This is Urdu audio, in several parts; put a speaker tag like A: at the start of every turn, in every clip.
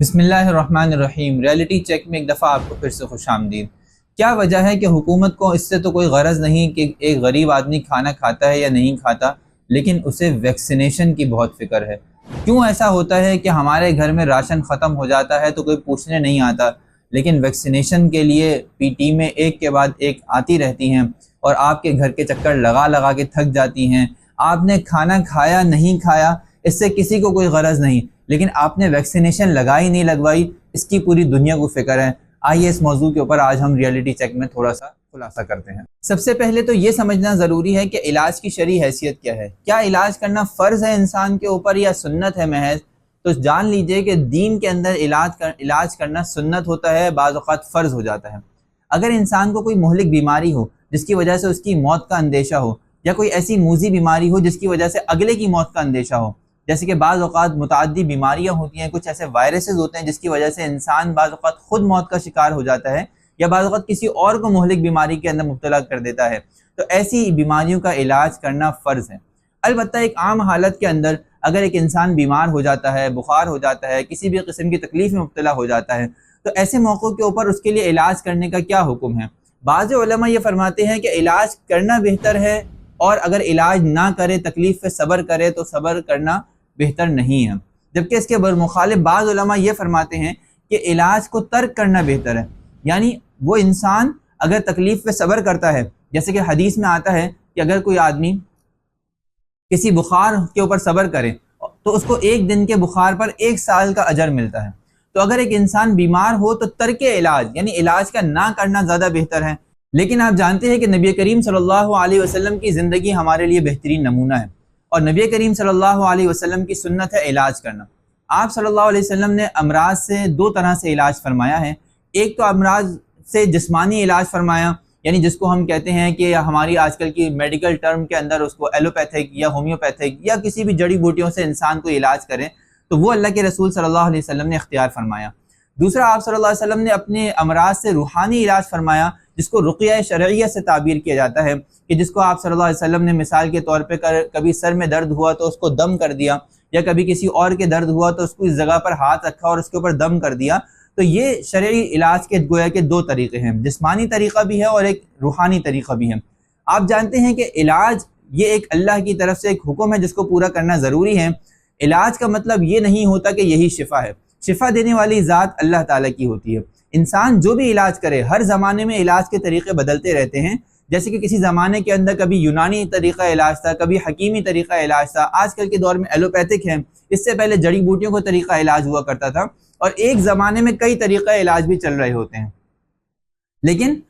A: بسم اللہ الرحمن الرحیم۔ ریالٹی چیک میں ایک دفعہ آپ کو پھر سے خوش آمدید۔ کیا وجہ ہے کہ حکومت کو اس سے تو کوئی غرض نہیں کہ ایک غریب آدمی کھانا کھاتا ہے یا نہیں کھاتا، لیکن اسے ویکسینیشن کی بہت فکر ہے۔ کیوں ایسا ہوتا ہے کہ ہمارے گھر میں راشن ختم ہو جاتا ہے تو کوئی پوچھنے نہیں آتا، لیکن ویکسینیشن کے لیے پی ٹی میں ایک کے بعد ایک آتی رہتی ہیں اور آپ کے گھر کے چکر لگا لگا کے تھک جاتی ہیں۔ آپ نے کھانا کھایا، نہیں کھایا، اس سے کسی کو کوئی غرض نہیں۔ لیکن آپ نے ویکسینیشن لگائی نہیں لگوائی، اس کی پوری دنیا کو فکر ہے۔ آئیے اس موضوع کے اوپر آج ہم ریالٹی چیک میں تھوڑا سا خلاصہ کرتے ہیں۔ سب سے پہلے تو یہ سمجھنا ضروری ہے کہ علاج کی شرعی حیثیت کیا ہے۔ کیا علاج کرنا فرض ہے انسان کے اوپر یا سنت ہے محض؟ تو جان لیجیے کہ دین کے اندر علاج کر، علاج کرنا سنت ہوتا ہے، بعض اوقات فرض ہو جاتا ہے۔ اگر انسان کو کوئی مہلک بیماری ہو، جس کی وجہ سے اس کی موت کا اندیشہ ہو، یا کوئی ایسی موزی بیماری ہو، جس کی وجہ سے اگلے کی موت کا اندیشہ ہو جیسے کہ بعض اوقات متعدی بیماریاں ہوتی ہیں، کچھ ایسے وائرسز ہوتے ہیں جس کی وجہ سے انسان بعض اوقات خود موت کا شکار ہو جاتا ہے یا بعض اوقات کسی اور کو مہلک بیماری کے اندر مبتلا کر دیتا ہے۔ تو ایسی بیماریوں کا علاج کرنا فرض ہے۔ البتہ ایک عام حالت کے اندر اگر ایک انسان بیمار ہو جاتا ہے، بخار ہو جاتا ہے، کسی بھی قسم کی تکلیف میں مبتلا ہو جاتا ہے، تو ایسے موقعوں کے اوپر اس کے لیے علاج کرنے کا کیا حکم ہے؟ بعض علماء یہ فرماتے ہیں کہ علاج کرنا بہتر ہے اور اگر علاج نہ کرے، تکلیف پہ صبر کرے تو صبر کرنا بہتر نہیں ہے۔ جبکہ اس کے برمخالف بعض علماء یہ فرماتے ہیں کہ علاج کو ترک کرنا بہتر ہے۔ یعنی وہ انسان اگر تکلیف پہ صبر کرتا ہے، جیسے کہ حدیث میں آتا ہے کہ اگر کوئی آدمی کسی بخار کے اوپر صبر کرے، تو اس کو ایک دن کے بخار پر ایک سال کا اجر ملتا ہے۔ تو اگر ایک انسان بیمار ہو تو ترک علاج یعنی علاج کا نہ کرنا زیادہ بہتر ہے۔ لیکن آپ جانتے ہیں کہ نبی کریم صلی اللہ علیہ وسلم کی زندگی ہمارے لیے بہترین نمونہ ہے اور نبی کریم صلی اللہ علیہ وسلم کی سنت ہے علاج کرنا۔ آپ صلی اللہ علیہ وسلم نے امراض سے دو طرح سے علاج فرمایا ہے۔ ایک تو امراض سے جسمانی علاج فرمایا یعنی جس کو ہم کہتے ہیں کہ ہماری آج کل کی میڈیکل ٹرم کے اندر اس کو ایلوپیتھک یا ہومیوپیتھک یا کسی بھی جڑی بوٹیوں سے انسان کو علاج کریں، تو وہ اللہ کے رسول صلی اللہ علیہ وسلم نے اختیار فرمایا۔ دوسرا، آپ صلی اللہ علیہ وسلم نے اپنے امراض سے روحانی علاج فرمایا، جس کو رقیہ شرعیہ سے تعبیر کیا جاتا ہے، کہ جس کو آپ صلی اللہ علیہ وسلم نے مثال کے طور پہ کبھی سر میں درد ہوا تو اس کو دم کر دیا، یا کبھی کسی اور کے درد ہوا تو اس کو اس جگہ پر ہاتھ رکھا اور اس کے اوپر دم کر دیا۔ تو یہ شرعی علاج کے گویا کے دو طریقے ہیں، جسمانی طریقہ بھی ہے اور ایک روحانی طریقہ بھی ہے۔ آپ جانتے ہیں کہ علاج یہ ایک اللہ کی طرف سے ایک حکم ہے، جس کو پورا کرنا ضروری ہے۔ علاج کا مطلب یہ نہیں ہوتا کہ یہی شفا ہے۔ شفا دینے والی ذات اللہ تعالیٰ کی ہوتی ہے۔ انسان جو بھی علاج کرے، ہر زمانے میں علاج کے طریقے بدلتے رہتے ہیں۔ جیسے کہ کسی زمانے کے اندر کبھی یونانی طریقہ علاج تھا، کبھی حکیمی طریقہ علاج تھا۔ آج کل کے دور میں ایلوپیتھک ہے اس سے پہلے جڑی بوٹیوں کو طریقہ علاج ہوا کرتا تھا۔ اور ایک زمانے میں کئی طریقہ علاج بھی چل رہے ہوتے ہیں۔ لیکن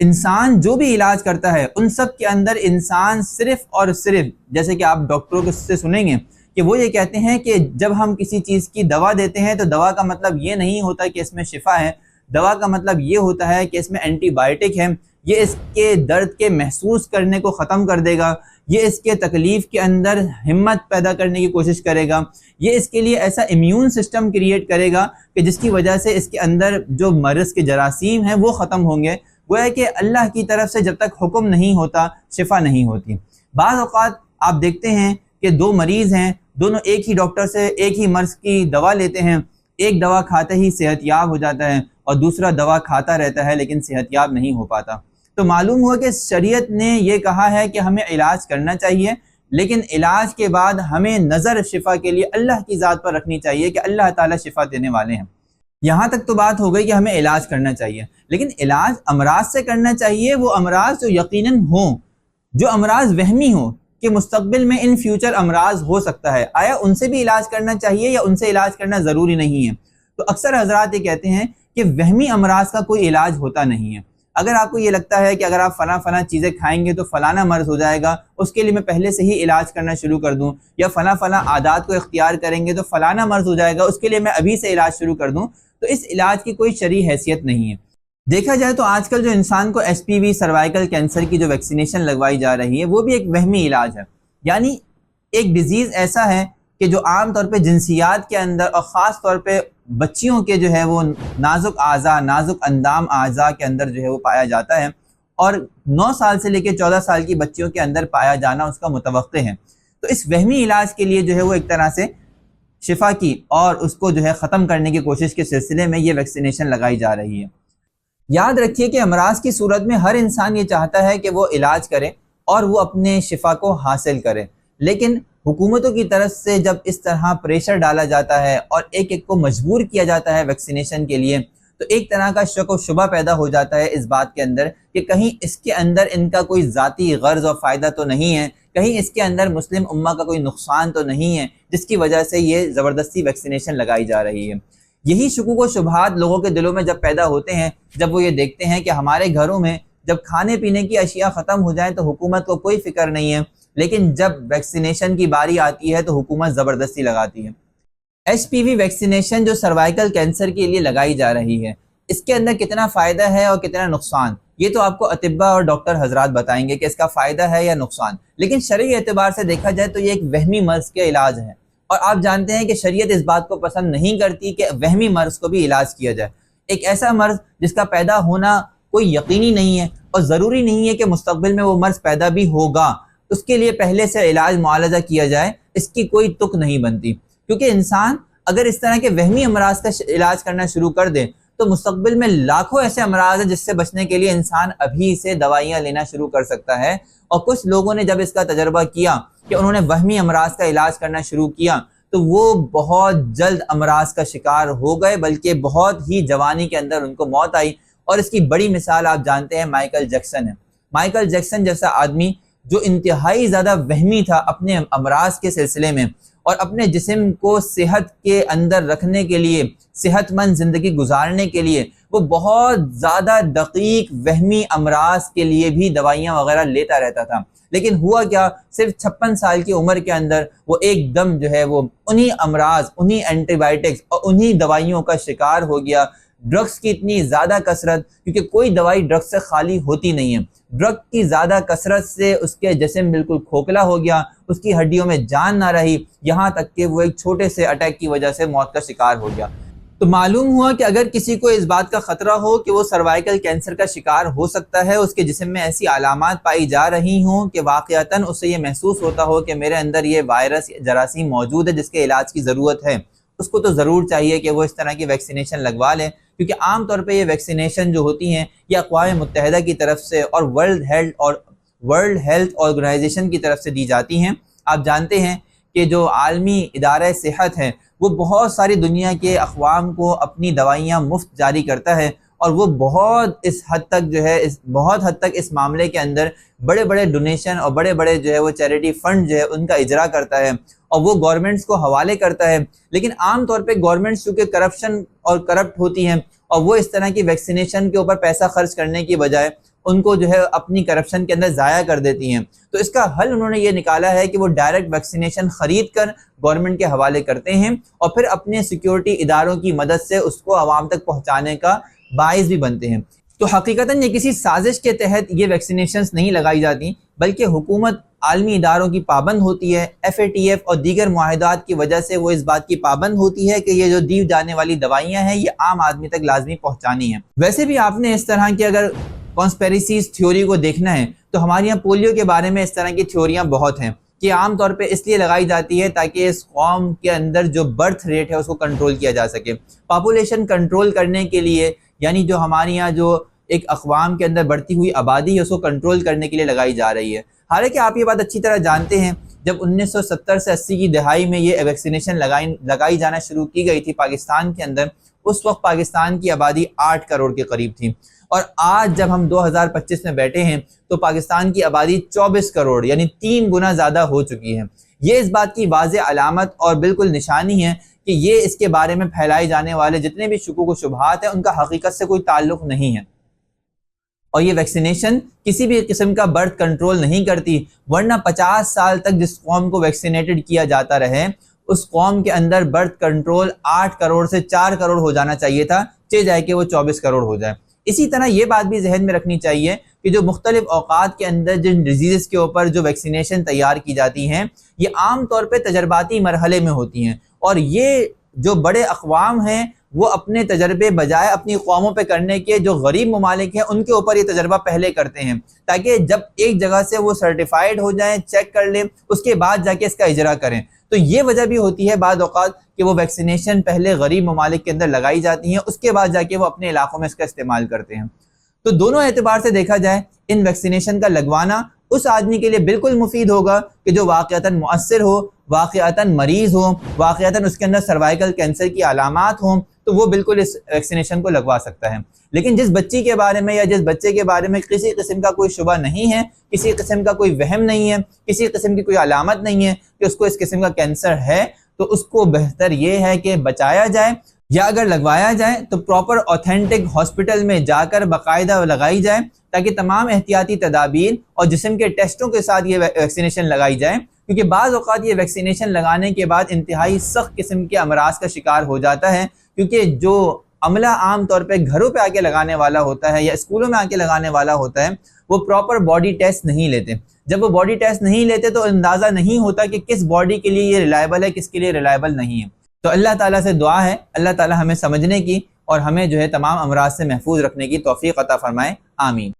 A: انسان جو بھی علاج کرتا ہے، ان سب کے اندر انسان صرف اور صرف، جیسے کہ آپ ڈاکٹروں سے سنیں گے کہ وہ یہ کہتے ہیں کہ جب ہم کسی چیز کی دوا دیتے ہیں تو دوا کا مطلب یہ نہیں ہوتا کہ اس میں شفا ہے، دوا کا مطلب یہ ہوتا ہے کہ اس میں اینٹی بائیوٹک ہے، یہ اس کے درد کے محسوس کرنے کو ختم کر دے گا، یہ اس کے تکلیف کے اندر ہمت پیدا کرنے کی کوشش کرے گا، یہ اس کے لیے ایسا امیون سسٹم کریٹ کرے گا کہ جس کی وجہ سے اس کے اندر جو مرض کے جراثیم ہیں وہ ختم ہوں گے۔ گویا کہ اللہ کی طرف سے جب تک حکم نہیں ہوتا، شفا نہیں ہوتی۔ بعض اوقات آپ دیکھتے ہیں کہ دو مریض ہیں، دونوں ایک ہی ڈاکٹر سے ایک ہی مرض کی دوا لیتے ہیں۔ ایک دوا کھاتے ہی صحت یاب ہو جاتا ہے اور دوسرا دوا کھاتا رہتا ہے لیکن صحت یاب نہیں ہو پاتا۔ تو معلوم ہوا کہ شریعت نے یہ کہا ہے کہ ہمیں علاج کرنا چاہیے، لیکن علاج کے بعد ہمیں نظر شفا کے لیے اللہ کی ذات پر رکھنی چاہیے کہ اللہ تعالیٰ شفا دینے والے ہیں۔ یہاں تک تو بات ہو گئی کہ ہمیں علاج کرنا چاہیے، لیکن علاج امراض سے کرنا چاہیے، وہ امراض جو یقیناً ہوں، جو امراض وہمی ہوں کہ مستقبل میں ان فیوچر امراض ہو سکتا ہے۔ آیا ان سے بھی علاج کرنا چاہیے یا ان سے علاج کرنا ضروری نہیں ہے؟ تو اکثر حضرات یہ کہتے ہیں کہ وہمی امراض کا کوئی علاج ہوتا نہیں ہے۔ اگر آپ کو یہ لگتا ہے کہ اگر آپ فلاں فلاں چیزیں کھائیں گے تو فلانا مرض ہو جائے گا، اس کے لیے میں پہلے سے ہی علاج کرنا شروع کر دوں، یا فلاں فلاں عادات کو اختیار کریں گے تو فلانا مرض ہو جائے گا، اس کے لیے میں ابھی سے علاج شروع کر دوں۔ تو اس علاج کی کوئی شرعی حیثیت نہیں ہے۔ دیکھا جائے تو آج کل جو انسان کو H P V cervical cancer کی جو ویکسینیشن لگوائی جا رہی ہے، وہ بھی ایک وہمی علاج ہے۔ یعنی ایک ڈیزیز ایسا ہے کہ جو عام طور پہ جنسیات کے اندر اور خاص طور پہ بچیوں کے جو ہے وہ نازک اعضاء، نازک اندام اعضاء کے اندر جو ہے وہ پایا جاتا ہے۔ اور نو سال سے لے کے چودہ سال کی بچیوں کے اندر پایا جانا اس کا متوقع ہے۔ تو اس وہمی علاج کے لیے جو ہے وہ ایک طرح سے شفا کی اور اس کو جو ہے ختم کرنے کی کوشش کے سلسلے میں یہ ویکسینیشن لگائی جا رہی ہے۔ یاد رکھیے کہ امراض کی صورت میں ہر انسان یہ چاہتا ہے کہ وہ علاج کرے اور وہ اپنے شفا کو حاصل کرے۔ لیکن حکومتوں کی طرف سے جب اس طرح پریشر ڈالا جاتا ہے اور ایک ایک کو مجبور کیا جاتا ہے ویکسینیشن کے لیے تو ایک طرح کا شک و شبہ پیدا ہو جاتا ہے اس بات کے اندر کہ کہیں اس کے اندر ان کا کوئی ذاتی غرض اور فائدہ تو نہیں ہے، کہیں اس کے اندر مسلم امہ کا کوئی نقصان تو نہیں ہے، جس کی وجہ سے یہ زبردستی ویکسینیشن لگائی جا رہی ہے۔ یہی شکوک و شبہات لوگوں کے دلوں میں جب پیدا ہوتے ہیں، جب وہ یہ دیکھتے ہیں کہ ہمارے گھروں میں جب کھانے پینے کی اشیاء ختم ہو جائیں تو حکومت کو کوئی فکر نہیں ہے، لیکن جب ویکسینیشن کی باری آتی ہے تو حکومت زبردستی لگاتی ہے۔ ایچ پی وی ویکسینیشن جو سروائیکل کینسر کے لیے لگائی جا رہی ہے، اس کے اندر کتنا فائدہ ہے اور کتنا نقصان؟ یہ تو آپ کو اطبا اور ڈاکٹر حضرات بتائیں گے کہ اس کا فائدہ ہے یا نقصان۔ لیکن شرعی اعتبار سے دیکھا جائے تو یہ ایک وہمی مرض کے علاج ہے اور آپ جانتے ہیں کہ شریعت اس بات کو پسند نہیں کرتی کہ وہمی مرض کو بھی علاج کیا جائے۔ ایک ایسا مرض جس کا پیدا ہونا کوئی یقینی نہیں ہے اور ضروری نہیں ہے کہ مستقبل میں وہ مرض پیدا بھی ہوگا۔ اس کے لیے پہلے سے علاج معالجہ کیا جائے، اس کی کوئی تک نہیں بنتی۔ کیونکہ انسان اگر اس طرح کے وہمی امراض کا علاج کرنا شروع کر دے تو مستقبل میں لاکھوں ایسے امراض ہیں جس سے بچنے کے لیے انسان ابھی سے دوائیاں لینا شروع کر سکتا ہے اور کچھ لوگوں نے جب اس کا تجربہ کیا کہ انہوں نے وہمی امراض کا علاج کرنا شروع کیا تو وہ بہت جلد امراض کا شکار ہو گئے، بلکہ بہت ہی جوانی کے اندر ان کو موت آئی۔ اور اس کی بڑی مثال آپ جانتے ہیں، مائیکل جیکسن ہے۔ مائیکل جیکسن جیسا آدمی جو انتہائی زیادہ وہمی تھا اپنے امراض کے سلسلے میں اور اپنے جسم کو صحت کے اندر رکھنے کے لیے، صحت مند زندگی گزارنے کے لیے وہ بہت زیادہ دقیق، وہمی امراض کے لیے بھی دوائیاں وغیرہ لیتا رہتا تھا۔ لیکن ہوا کیا؟ صرف چھپن سال کی عمر کے اندر وہ ایک دم جو ہے وہ انہی امراض، انہی اینٹی بائیوٹکس اور انہی دوائیوں کا شکار ہو گیا۔ ڈرگس کی اتنی زیادہ کثرت، کیونکہ کوئی دوائی ڈرگس سے خالی ہوتی نہیں ہے۔ ڈرگ کی زیادہ کثرت سے اس کے جسم بالکل کھوکھلا ہو گیا، اس کی ہڈیوں میں جان نہ رہی، یہاں تک کہ وہ ایک چھوٹے سے اٹیک کی وجہ سے موت کا شکار ہو گیا۔ تو معلوم ہوا کہ اگر کسی کو اس بات کا خطرہ ہو کہ وہ سروائیکل کینسر کا شکار ہو سکتا ہے، اس کے جسم میں ایسی علامات پائی جا رہی ہوں کہ واقعتاً اسے یہ محسوس ہوتا ہو کہ میرے اندر یہ وائرس جراثیم موجود ہے، جس کے علاج کی ضرورت ہے۔ اس کو تو ضرور چاہیے کہ وہ اس طرح کی ویکسینیشن لگوا لے۔ کیونکہ عام طور پہ یہ ویکسینیشن جو ہوتی ہیں یہ اقوام متحدہ کی طرف سے اور ورلڈ ہیلتھ اور ورلڈ ہیلتھ آرگنائزیشن کی طرف سے دی جاتی ہیں۔ آپ جانتے ہیں کہ جو عالمی ادارہ صحت ہے وہ بہت ساری دنیا کے اقوام کو اپنی دوائیاں مفت جاری کرتا ہے۔ اور وہ بہت اس حد تک جو ہے، اس بہت حد تک اس معاملے کے اندر بڑے بڑے ڈونیشن اور بڑے بڑے جو ہے وہ چیریٹی فنڈ جو ہے ان کا اجرا کرتا ہے اور وہ گورنمنٹس کو حوالے کرتا ہے۔ لیکن عام طور پہ گورنمنٹس چونکہ کرپشن اور کرپٹ ہوتی ہیں اور وہ اس طرح کی ویکسینیشن کے اوپر پیسہ خرچ کرنے کی بجائے ان کو جو ہے اپنی کرپشن کے اندر ضائع کر دیتی ہیں۔ تو اس کا حل انہوں نے یہ نکالا ہے کہ وہ ڈائریکٹ ویکسینیشن خرید کر گورنمنٹ کے حوالے کرتے ہیں اور پھر اپنے سیکیورٹی اداروں کی مدد سے اس کو عوام تک پہنچانے کا باعث بھی بنتے ہیں۔ تو حقیقتاً یہ کسی سازش کے تحت یہ ویکسینیشنز نہیں لگائی جاتی، بلکہ حکومت عالمی اداروں کی پابند ہوتی ہے۔ ایف اے ٹی ایف اور دیگر معاہدات کی وجہ سے وہ اس بات کی پابند ہوتی ہے کہ یہ جو دی جانے والی دوائیاں ہیں، یہ عام آدمی تک لازمی پہنچانی ہیں۔ ویسے بھی آپ نے اس طرح کی اگر کانسپیریسیز تھیوری کو دیکھنا ہے، تو ہمارے یہاں پولیو کے بارے میں اس طرح کی تھیوریاں بہت ہیں کہ عام طور پہ اس لیے لگائی جاتی ہے تاکہ اس قوم کے اندر جو برتھ ریٹ ہے، اس کو کنٹرول کیا جا سکے۔ پاپولیشن کنٹرول کرنے کے لیے یعنی جو ہمارے یہاں جو ایک اقوام کے اندر بڑھتی ہوئی آبادی ہے، اس کو کنٹرول کرنے کے لیے لگائی جا رہی ہے۔ حالانکہ آپ یہ بات اچھی طرح جانتے ہیں، جب انیس سو ستر سے اسی کی دہائی میں یہ ویکسینیشن لگائی لگائی جانا شروع کی گئی تھی پاکستان کے اندر، اس وقت پاکستان کی آبادی آٹھ کروڑ کے قریب تھی۔ اور آج جب ہم دو ہزار پچیس میں بیٹھے ہیں، تو پاکستان کی آبادی چوبیس کروڑ یعنی تین گنا زیادہ ہو چکی ہے۔ یہ اس بات کی واضح علامت اور بالکل نشانی ہے کہ یہ اس کے بارے میں پھیلائے جانے والے جتنے بھی شکوک و شبہات ہیں، ان کا حقیقت سے کوئی تعلق نہیں ہے۔ اور یہ ویکسینیشن کسی بھی قسم کا برتھ کنٹرول نہیں کرتی، ورنہ پچاس سال تک جس قوم کو ویکسینیٹڈ کیا جاتا رہے، اس قوم کے اندر برتھ کنٹرول آٹھ کروڑ سے چار کروڑ ہو جانا چاہیے تھا، چاہے جائے کہ وہ چوبیس کروڑ ہو جائے۔ اسی طرح یہ بات بھی ذہن میں رکھنی چاہیے کہ جو مختلف اوقات کے اندر جن ڈیزیز کے اوپر جو ویکسینیشن تیار کی جاتی ہیں، یہ عام طور پہ تجرباتی مرحلے میں ہوتی ہیں۔ اور یہ جو بڑے اقوام ہیں، وہ اپنے تجربے بجائے اپنی قوموں پہ کرنے کے جو غریب ممالک ہیں، ان کے اوپر یہ تجربہ پہلے کرتے ہیں۔ تاکہ جب ایک جگہ سے وہ سرٹیفائیڈ ہو جائیں چیک کر لیں، اس کے بعد جا کے اس کا اجرا کریں۔ تو یہ وجہ بھی ہوتی ہے بعض اوقات کہ وہ ویکسینیشن پہلے غریب ممالک کے اندر لگائی جاتی ہیں، اس کے بعد جا کے وہ اپنے علاقوں میں اس کا استعمال کرتے ہیں۔ تو دونوں اعتبار سے دیکھا جائے، ان ویکسینیشن کا لگوانا اس آدمی کے لیے بالکل مفید ہوگا کہ جو واقعتاً مؤثر ہو، واقعتاً مریض ہو واقعتاً اس کے اندر سروائیکل کینسر کی علامات ہوں تو وہ بالکل اس ویکسینیشن کو لگوا سکتا ہے۔ لیکن جس بچی کے بارے میں یا جس بچے کے بارے میں کسی قسم کا کوئی شبہ نہیں ہے، کسی قسم کا کوئی وہم نہیں ہے، کسی قسم کی کوئی علامت نہیں ہے کہ اس کو اس قسم کا کینسر ہے، تو اس کو بہتر یہ ہے کہ بچایا جائے یا اگر لگوایا جائے تو پراپر اوتھینٹک ہاسپٹل میں جا کر باقاعدہ لگائی جائے تاکہ تمام احتیاطی تدابیر اور جسم کے ٹیسٹوں کے ساتھ یہ ویکسینیشن لگائی جائے۔ کیونکہ بعض اوقات یہ ویکسینیشن لگانے کے بعد انتہائی سخت قسم کے امراض کا شکار ہو جاتا ہے۔ کیونکہ جو عملہ عام طور پہ گھروں پہ آ کے لگانے والا ہوتا ہے یا اسکولوں میں آ کے لگانے والا ہوتا ہے، وہ پراپر باڈی ٹیسٹ نہیں لیتے۔ جب وہ باڈی ٹیسٹ نہیں لیتے تو اندازہ نہیں ہوتا کہ کس باڈی کے لیے یہ ریلائبل ہے، کس کے لیے ریلائبل نہیں ہے۔ تو اللہ تعالیٰ سے دعا ہے، اللہ تعالیٰ ہمیں سمجھنے کی اور ہمیں جو ہے تمام امراض سے محفوظ رکھنے کی توفیق عطا فرمائے۔ آمین۔